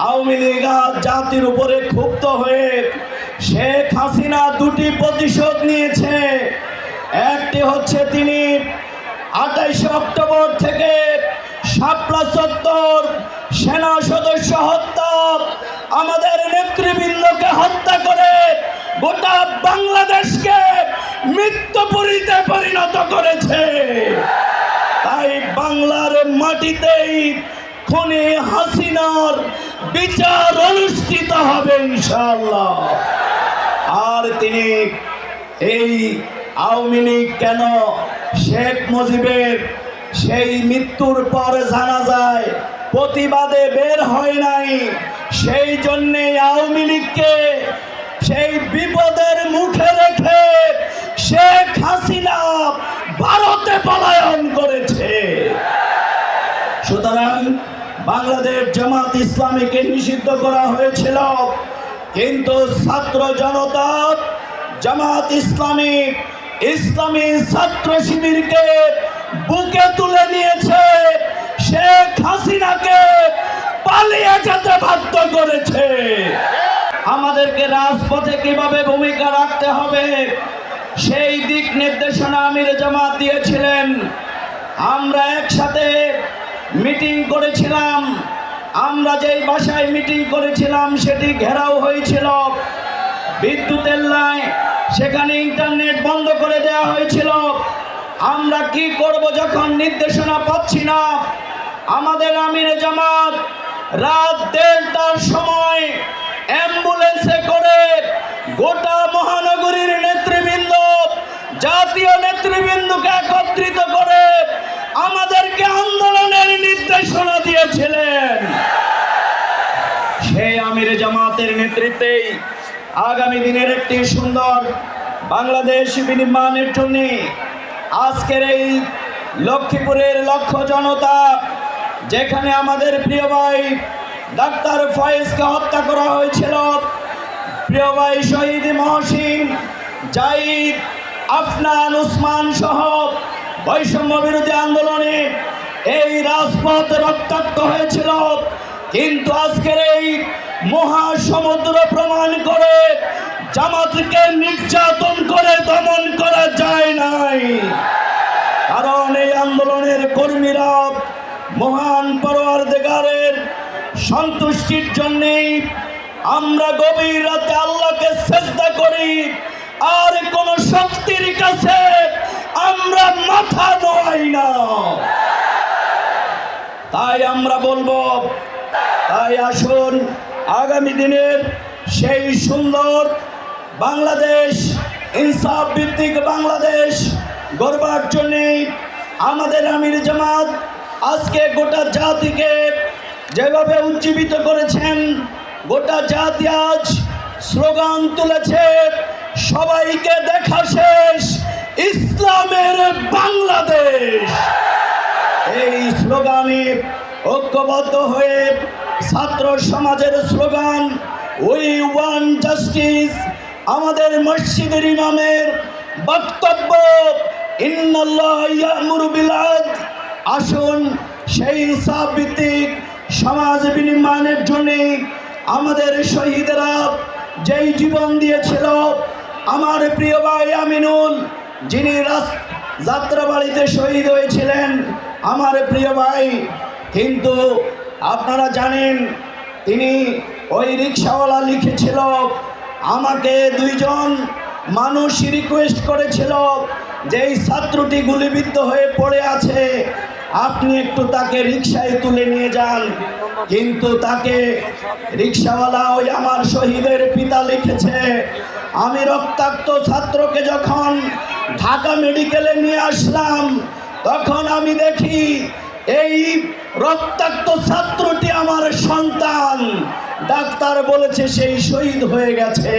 আওয়ামী লীগ জাতির উপরে ক্ষুব্ধ হয়ে শেখ হাসিনা দুটি প্রতিশোধ নিয়েছে। একটি হচ্ছে তিনি আঠাইশে অক্টোবর থেকে শাপলা চত্বর সেনা সদস্য হত্যা, আমাদের নেতৃবৃন্দকে হত্যা করে গোটা বাংলাদেশকে মৃত্যুপুরীতে পরিণত করেছে। তাই বাংলার মাটিতেই খুনি হাসিনার বিচার অনুষ্ঠিত হবে ইনশাআল্লাহ। আর তিনি এই আওয়ামী লীগ কেন শেখ মুজিবের সেই মৃত্যুর পর জানা যায় প্রতিবাদে বের হয় নাই? সেই জন্যে আওয়ামী লীগকে সেই বিপদের মুখে রেখে শেখ হাসিনা ভারতে পলায়ন করেছে সুতরাং বাংলাদেশ জামাত ইসলামীকে নিষিদ্ধ করা হয়েছিল। কিন্তু ছাত্র জনতা জামাত ইসলামী ইসলামী ছাত্র শিবিরকে বুকে তুলে নিয়েছে। শেখ হাসিনাকে পালিয়ে যেতে বাধ্য করেছে। আমাদেরকে রাজপথে কীভাবে ভূমিকা রাখতে হবে, সেই দিক নির্দেশনা আমির জামাত দিয়েছিলেন। আমরা একসাথে মিটিং করেছিলাম। আমরা যেই বাসায় মিটিং করেছিলাম, সেটি ঘেরাও হয়েছিল। বিদ্যুতের লাইন সেখানে ইন্টারনেট বন্ধ করে দেওয়া হয়েছিল। আমরা কি করব যখন নির্দেশনা পাচ্ছি না? আমাদের আমির জামাত রাত দেড়টার সময় অ্যাম্বুলেন্সে করে গোটা মহানগরীর নেতৃবৃন্দ, জাতীয় নেতৃবৃন্দকে একত্রিত করে নির্দেশনা দিয়েছিলেন। সেই আমির জামাতের নেতৃত্বেই আগামী দিনের একটি সুন্দর বাংলাদেশ বিনির্মাণের জন্য আজকের এই লক্ষ্মীপুরের লক্ষ্য জনতা, যেখানে আমাদের প্রিয় ভাই ডাক্তার ফয়েজকে হত্যা করা হয়েছিল, প্রিয় ভাই শহীদ মহসিন, জাইদ, আফনান, উসমান সহ বৈষম্য বিরোধী আন্দোলনে এই রাজপথ রক্তাক্ত হয়েছিল। কিন্তু আজকের এই মহাসমুদ্র প্রমাণ করে জামাতকে নির্যাতন করে দমন করা যায় নাই। কারণ এই আন্দোলনের কর্মীরা মহান পরোয়ার দেগারের সন্তুষ্টির জন্যেই আমরা গভীর রাতে আল্লাহকে চেষ্টা করি। আর কোন শক্তির কাছে আমরা মাথা নোয়াই না। তাই আমরা বলব, তাই আসুন, আগামী দিনের সেই সুন্দর বাংলাদেশ, ইনসাফ ভিত্তিক বাংলাদেশ গড়বার জন্যে আমাদের আমির জামাত আজকে গোটা জাতিকে যেভাবে উজ্জীবিত করেছেন, গোটা জাতি আজ স্লোগান তুলেছে, সবাইকে দেখা শেষ, ইসলামের বাংলাদেশ এই স্লোগানে ঐক্যবদ্ধ হয়ে ছাত্র সমাজের স্লোগান উই ওয়ান জাস্টিস আমাদের মসজিদের ইমামের বক্তব্য বিল আসুন সেই ইনসাফ সমাজ বিনির্মাণের জন্য আমাদের শহীদরা যেই জীবন দিয়েছিল, আমার প্রিয় ভাই আমিনুল, যিনি যাত্রাবাড়িতে শহীদ হয়েছিলেন, আমার প্রিয় ভাই কিন্তু আপনারা জানেন, তিনি ওই রিক্সাওয়ালা লিখেছিল, আমাকে দুইজন মানুষ রিকোয়েস্ট করেছিল যে এই ছাত্রটি গুলিবিদ্ধ হয়ে পড়ে আছে। আপনি একটু তাকে রিক্সায় তুলে নিয়ে যান। কিন্তু তাকে রিক্সাওয়ালা ওই আমার শহীদের পিতা লিখেছে, আমি রক্তাক্ত ছাত্রকে যখন ঢাকা মেডিকেলে নিয়ে আসলাম, তখন আমি দেখি এই রক্তাক্ত ছাত্রটি আমার সন্তান। ডাক্তার বলেছে সেই শহীদ হয়ে গেছে।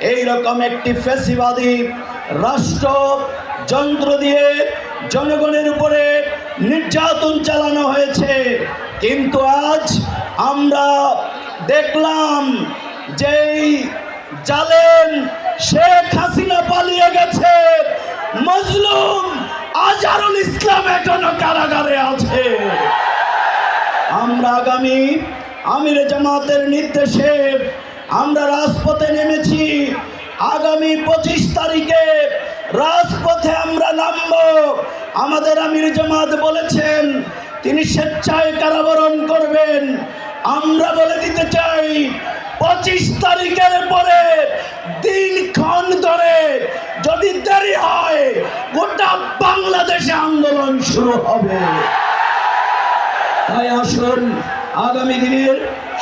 এই রকম একটি ফেসিবাদী রাষ্ট্র যন্ত্র দিয়ে জনগণের উপরে নির্যাতন চালানো হয়েছে। কিন্তু আজ আমরা দেখলাম যেই জালেন শেখ হাসিনা পালিয়ে গেছে। মজলুম আজারুল ইসলাম এখনও কারাগারে আছে। আমরা আগামী আমির জামাতের নির্দেশে আমরা রাজপথে নেমেছি। আগামী পঁচিশ তারিখে রাজপথে আমরা নামব। আমাদের আমির জামাত বলেছেন, তিনি স্বেচ্ছায় কারাবরণ করবেন। আমরা বলে দিতে চাই, পঁচিশ তারিখের পরে দিন ক্ষণ ধরে যদি দেরি হয়, গোটা বাংলাদেশে আন্দোলন শুরু হবে। তাই আসুন। আগামী দিনের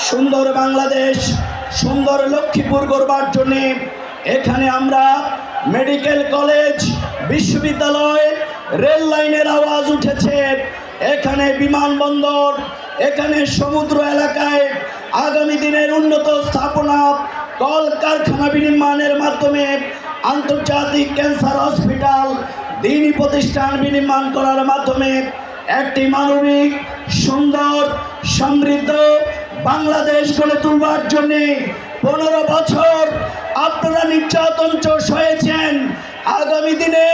সুন্দর বাংলাদেশ, সুন্দর লক্ষ্মীপুর গড়বার জন্যে এখানে আমরা মেডিকেল কলেজ, বিশ্ববিদ্যালয়, রেল লাইনের আওয়াজ উঠেছে। এখানে বিমানবন্দর, এখানে সমুদ্র এলাকায় আগামী দিনের উন্নত স্থাপনা কলকারখানা বিনির্মাণের মাধ্যমে আন্তর্জাতিক ক্যান্সার হসপিটাল দিনী প্রতিষ্ঠান বিনির্মাণ করার মাধ্যমে একটি মানবিক সুন্দর, সমৃদ্ধ বাংলাদেশ গড়ে তুলবার জন্য পনেরো বছর আপনারা নির্যাতন চোষ হয়েছেন। আগামী দিনে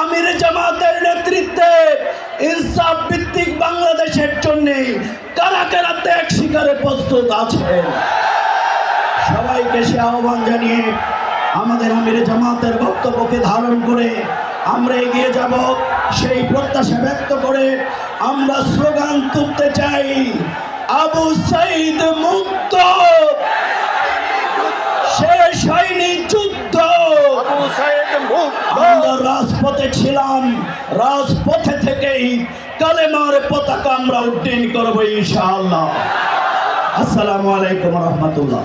আমির জামাতের নেতৃত্বে ইনসাফ ভিত্তিক বাংলাদেশের জন্য কারা কারা ত্যাগ শিকারে প্রস্তুত আছেন? সবাইকে সে আহ্বান জানিয়ে আমাদের আমির জামাতের বক্তব্যকে ধারণ করে আমরা এগিয়ে যাব। সেই প্রত্যাশা ব্যক্ত করে আমরা স্লোগান তুলতে চাই আবু সাইদ মুক্ত। শেষ হয়নি যুদ্ধ। মুক্ত। আমরা রাজপথে ছিলাম রাজপথে থেকেই কালেমার পতাকা আমরা উড্ডীন করব ইনশাআল্লাহ। আসসালামু আলাইকুম রহমতুল্লাহ।